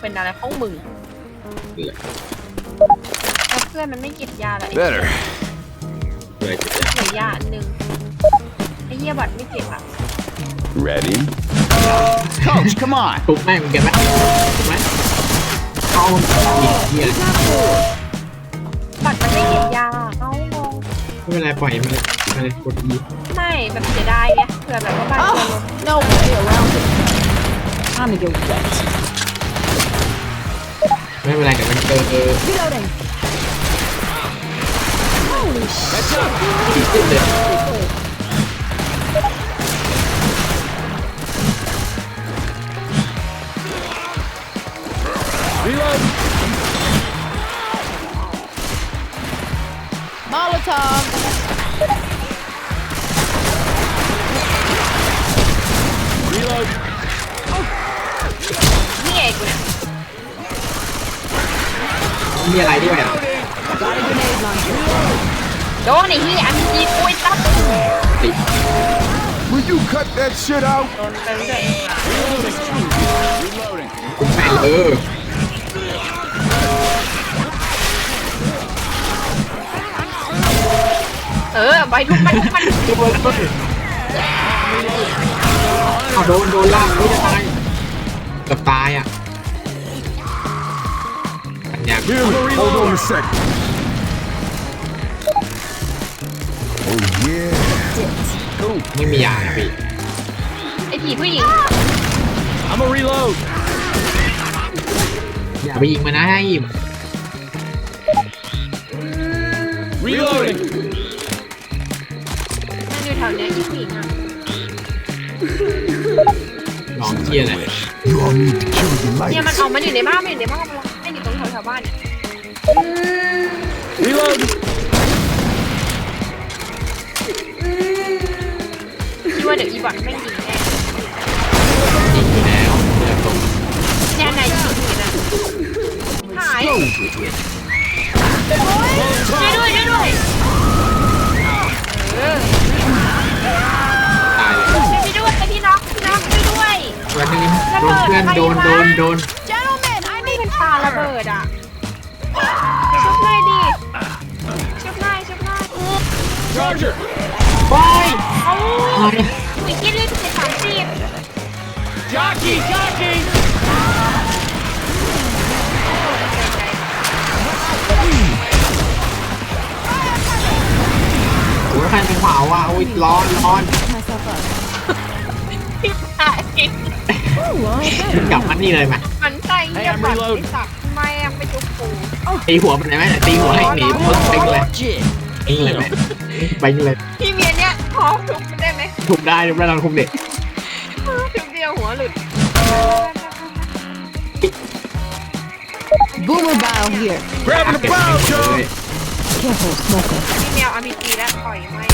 เป็นอะไรของมึงเหลือแล้วเพื่อนมันไม่เก็บยาเลย Better. เหลือจุดยาเหลือยาอันหนึงไอ้เหี้ยบัตรไม่เก็บอะ Ready? Coach, come on. ทุบแม่งมึงแกไหมทุบไหมเอาอีกเหี้ยบัตรมันไม่เก็บยาเอ้างงไม่เป็นไรปล่อยมันเลยมันเลยกดอีไม่แบบเสียดายไงเผื่อแบบว่าบ้านเพื่อนลด No way around it. Time to get wet. ไม่เป็นไรเดี๋ยวมันเจอเออ Reloading. Holy shit. ดีขึ้นเลย Reload. Molotov. มีอะไรด้วยอะ Got a grenade launcher. โดนไอ้เหี้ยอันนี้กูตัดติด Will you cut that shit out? โดนไปเรื่อย Reloading. คุณแม่เออเออไปทุกมันทุกมันทุบเลยเอาโดนโดนลากไม่ได้ตายเกับตายอะ ปัญญา Here, hold on a second. Oh yeah. Cool. ไม่มียานะพี่ไอ้ผีผู้หญิง I'm a reload. อย่าไปยิงมันนะให้ยิง Reloading. มันอยู่แถวเนี้ยไอ้ผู้หญิงอะลองเชียร์เลย You all need to kill the เนี่ยมัน lights. ออกมาอยู่ในบ้านมันอยู่ในบ้านมันไม่อ บ้านเนี่ย Reload. พี่ว่าเดี๋ยวอีบอทไม่งยิงแน่ยิงอยู่แล้วเดี๋ยวตรงเนี่ยนายยิงอยู่นะหายช่วยด้วยช่วยด้วยเออตายเลยช่วยพี่ด้วยพี่น็อกพี่น็อกช่วยด้วย วันนี้โดนเพื่อนโดนโดนโดน เป็นปลาระเบิดอะชุบหน่อยดิชุบหน่อยชุบหน่อย Charger. ไปเอาอะไรอุ้ยคิดเลยสิบสามสิบ Jockey, jockey. โอ้ยใครเป็นเผาอะโอ้ยร้อนร้อน Myself up. พี่หาย Ooh, all better. กลับมานี่เลยไหมมันใจเยี่ยมแบบไอ้สัตว์แม่ง ไปจุกปูตีหัวมันเลยไหมตีหัวให้หนีปึ๊บไปเลย Shit. ไปเลยไหมไปเลยพี่เมียเนี้ยพอทุบมันได้ไหมถูกได้ถูกได้เราคุมเด็กทุบเดียวหัวหลุด Boomer bow here. Grabbing the bow, เล Joe. ย Careful, smoker. พี่แมวอาร์พีจีแล้วปล่อยไม่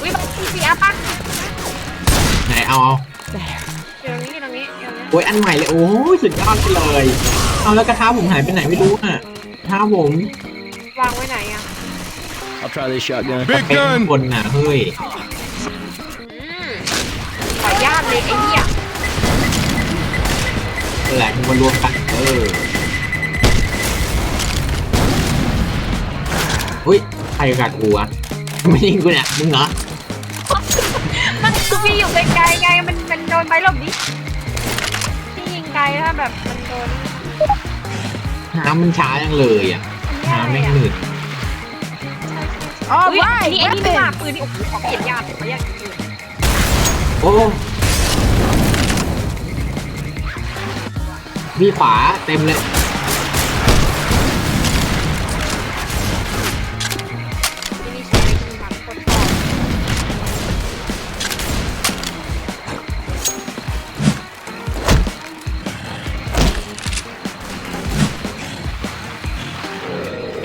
อุ้ยพี่เสียปะไหนเอาเอา There. เดี๋ยวนี้เดี๋ยวนี้เดี๋ยวนี้โอ้ยอันใหม่เลยโอ้ยสุดยอดไปเลย เอาแล้วกระทะผมหายไปไหนไม่รู้อะกระทะผมวางไว้ไหนอะ I'll try this shotgun. เป็น Big คนน่ะเฮ้ยอืมขออนุญาตเลยไอ้เหี้ยแหละมารวมกันเอออุ้ยใครกัดกูอะไม่ยิงกูเนี่ยมึงเหรอมันคือพี่อยู่ไกลๆไงมันมันโดนไปหลบดิ พี่ยิงไกลถ้าแบบมันโดนน้ำมันช้าจังเลยอะน้ำไม่งหนืด All อุ้ย right, นี่ไอ้นี่ไม่มา weapon. ปืนนี่โอ้โหของเห็นยากเลยยากจริงโอ้มีขวาเต็มเลย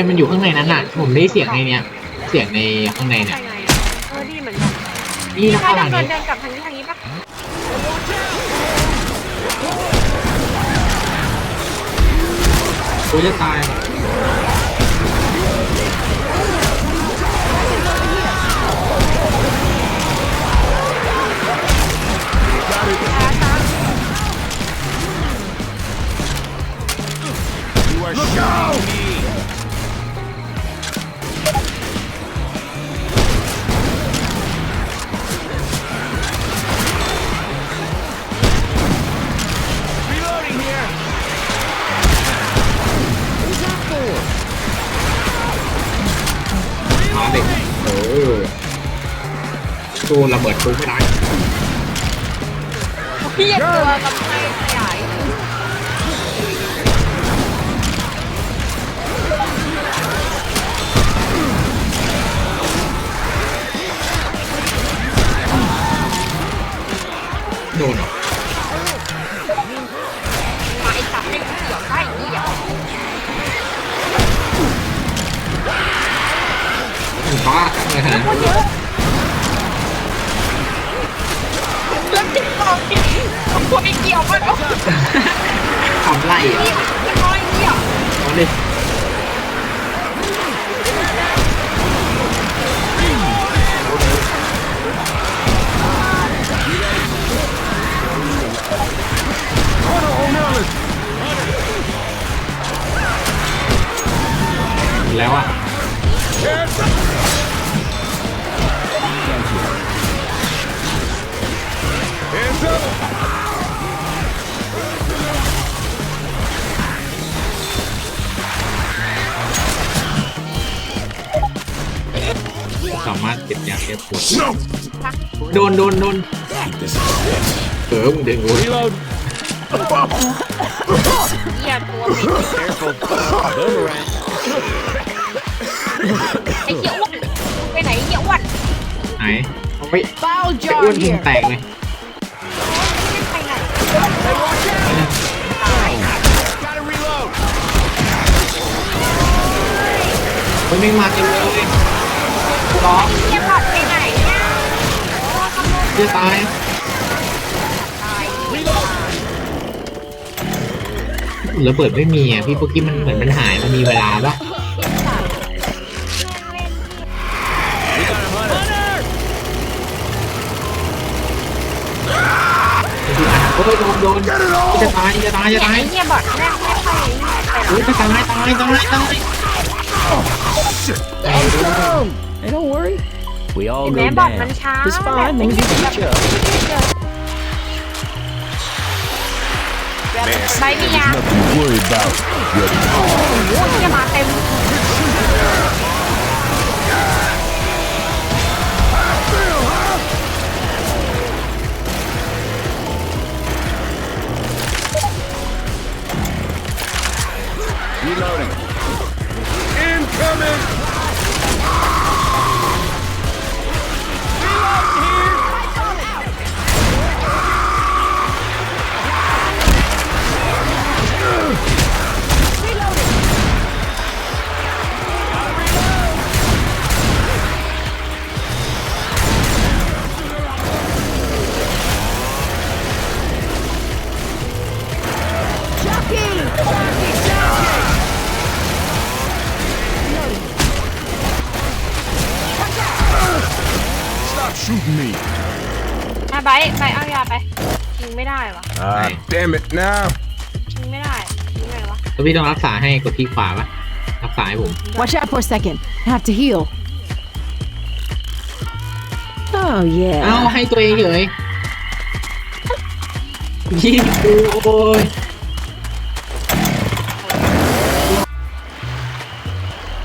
มันอยู่ข้างในนั้นน่ะ ผมได้เสียงในเนี้ย เสียงในข้างในเนี่ยใช่ไงเออดีเหมือนกันนี่พี่นะชายข้างหลัเดิงนเดินี้นกลับทางนี้ทางนี้ปะกูจะตาย ระเบิดตู้ไม่ได้ เพี่อย่าตัวกับใครขยา โดนโดนโดน This is it. เออมึงดึงกู Reload. เหี้ยตัวเหม็น Careful. Boomerang. ไอ้เหี้ยอ้วนไปไหนไอ้เหี้ยอ้วนไหนเอาไป Foul ไอ้ jar อ้วนพุง here. แตกเลยไปไหน Gotta reload. เฮ้ยไม่มาเต็มเลยร้องเหี้ยหลอ จะตายระเบิดไม่มีอะพี่ปุ๊กกี้มันเหมือนมันหายมันมีเวลาปะไอ้สัตว์เล่นโอ้ยโดนโดนจะตายจะตายจะตายเหี้ยบอดแม่งไม่ค่อยต่โอ้ยจะตายตายตายตาย Hey, don't worry. We all แม่ go บอดมัน down. ช้า It's fine. When we get each other. ใบมียา Nothing to worry about. โ damn it now. ยิงไม่ได้ยิงไงวะแล้วพี่ต้องรักษาให้กดที่ขวาปะรักษาให้ผม Watch out for a second. I have to heal. Oh เอ้า yeah. ให้ตัวเองเลยยิงกูโอ้ย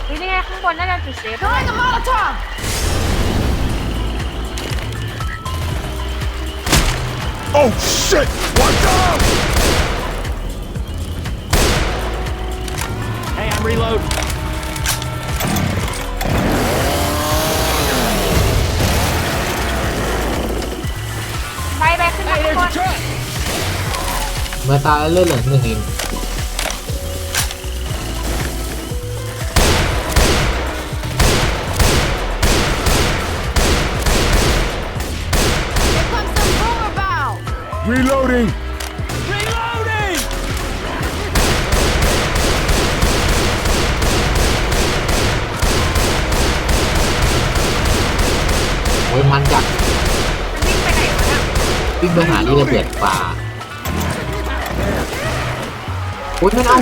อุ้ยนี่ไงข้างบนน่าจะจุดเซฟ Oh shit! Watch out! Hey, I'm reloading. ใบใบขึ้นมา Hey, ข้างบ there's น a truck. เมื่อตายแล้วเลือดเหลือหนึ่งเอง Reloading. Reloading. โอ้ยมันจัดมันวิ่งไปไหนวะเนี่ยวิ่งไปหาที่ระเบิดป่าโอ้ยมันเอา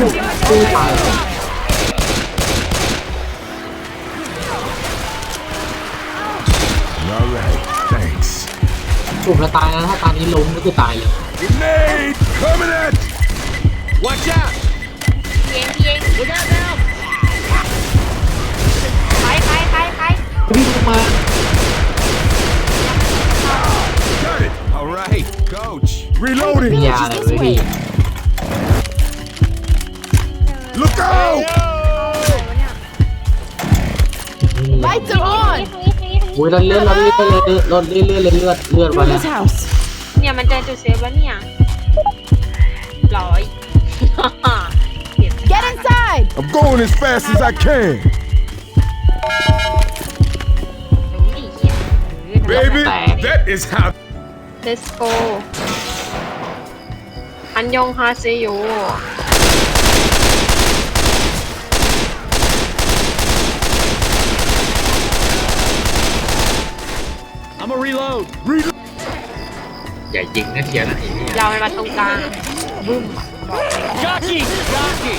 กูตาย ผมจะตายนะถ้าตอนนี้ล้มก็คือตายเลย Grenade coming at you. Watch out! เย็นเย็น Look out now! ไปไปไปไปวิ่งลงมา Got it. All right, coach. มี Reloading. ยาอะไรไว้พี่ Look out! เนี่ย Lights are on! ตรงนี้ตรงนี้ อุ้ยเราเลือดเราเลือดเลยลดเลือดเลือดเลยเลือดเลือดมา Through แล้ว this house. เนี่ยมันเจอจุดเซฟแล้วเนี่ยร้อยเก็บ Get inside. I'm going as fast as I can. ดูดิเหี้ยเออ Baby, that is how. Let's go อันยองฮาเซโย reload. Reload. อย่ายิงนะเทียนะไอ้เนี่ยเรามันมาตรงกลางบึ้มอะ Jockey, jockey.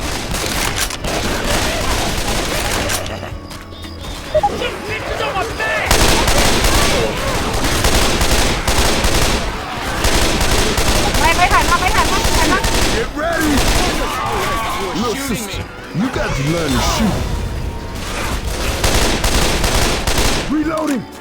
ไปไปถ่ายมาไปถ่ายมาถ่ายมา Get ready. Little sister, you got to learn to shoot. Reloading.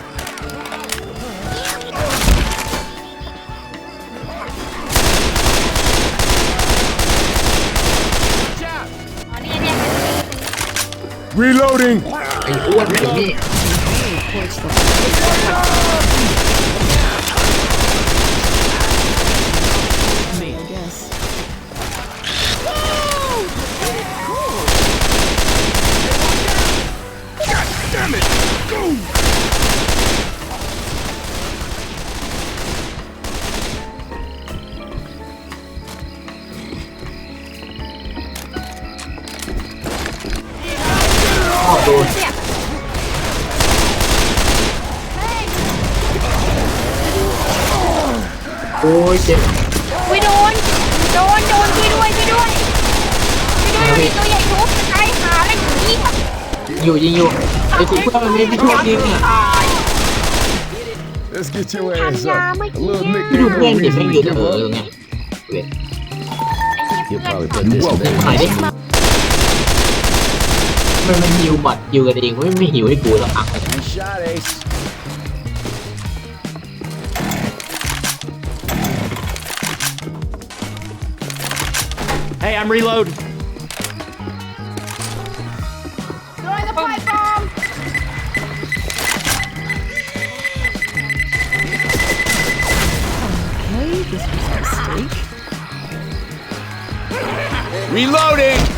Reloading. ไอ้อ้ว ดนโอ้ยเจ็บอุ้ยโดน โดน โดนช่วยด้วยช่วยด้วยช่วยด้วยมีตัวใหญ่ทุบตายหาอะไรอยู่นี่ครับอยู่ยิงอยู่ไอ้คุณเพื่อนมันไม่ช่วยยิงอะตาย Let's get your ass up. little dear. พี่ดู nickname เพื่อน for ดิ you แม่ง if ยื you นเอ give อ up. ตรงเนี้ยเว้ย You'll probably ไอ้ put เหี้ย this เพื่อน in. หายดิ มันมันฮิวบัตรฮิวกันเองไม่ไม่ฮิวให้กูหรอกอะ Nice shot, Ace. Hey, I'm reloading. Throwing the pipe bomb. Okay, this was a mistake. Reloading.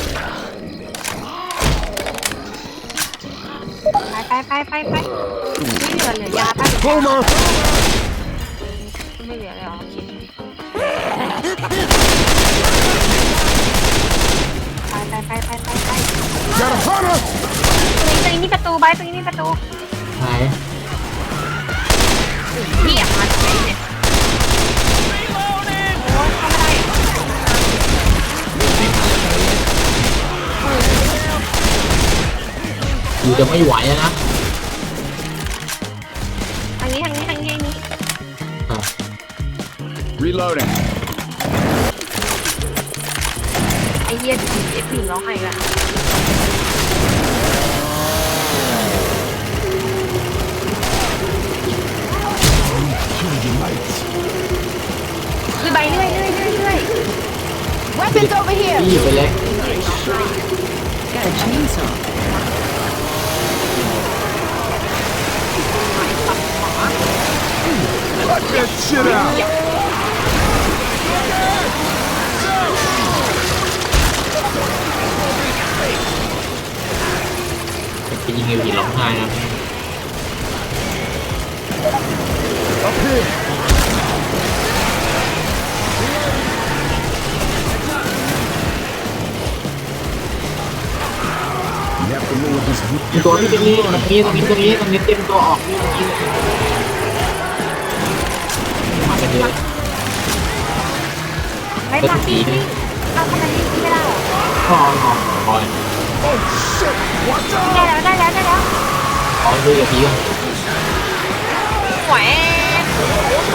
ไปไปไปไปไปไม่เหลือเหลือยาป่ะ Homer. ไม่เหลือเลยเหรอโอเคไปไปไปไปไปไป Got a hunter. ตรงนี้ตรงนี้ประตูไปตรงนี้ประตูหายพี่อยากมาทำไมเนี่ย กูจะไม่ไหวแล้วนะ ทางนี้ทางนี้ทางนี้ทางนี้อะ Reloading. ไอ้เหี้ยผีไอ้ผีร้องไห้ละ ตัวที่ตรงนี้ตรงนี้ตรงนี้ตรงนี้ตรงนี้เต็มตัวออกนี่ตรงนี้มากันเยอะไม่มาพี่พี่เราทำไมพี่ไม่ได้หรอเรอรอรอ Oh shit! Watch out! ได้แล้วได้แล้วได้แล้วรอดูอย่าพีก่อนหวน โอ้โหโถ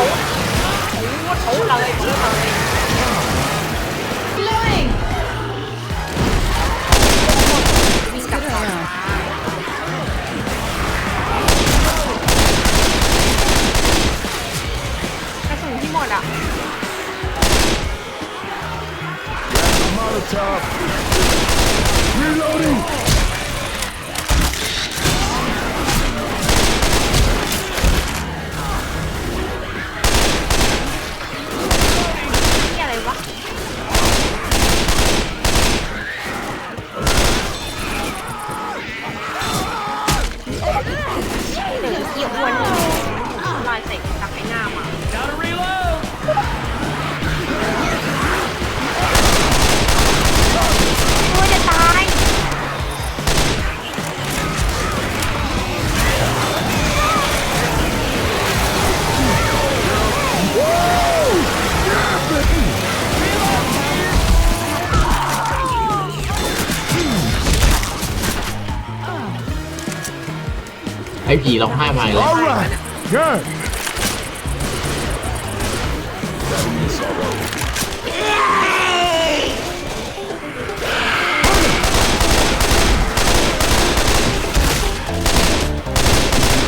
โถโถ ไอ้ผีร้องไห้มาเลย All right. Good.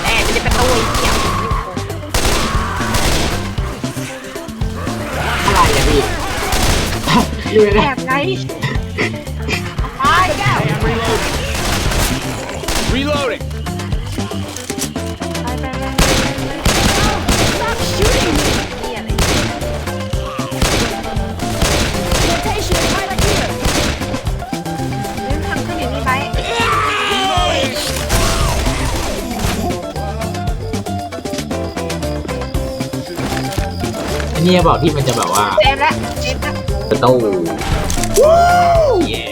แอบไม่ได้ประตูไอ้เหี้ยอะไรอะพี่อยู่แอนะบไงตายแก้ว Hey, I'm reloading. เนี่ยบอกที่มันจะแบบว่าเซฟแล้วเซฟแล้วประตู Woo! yeah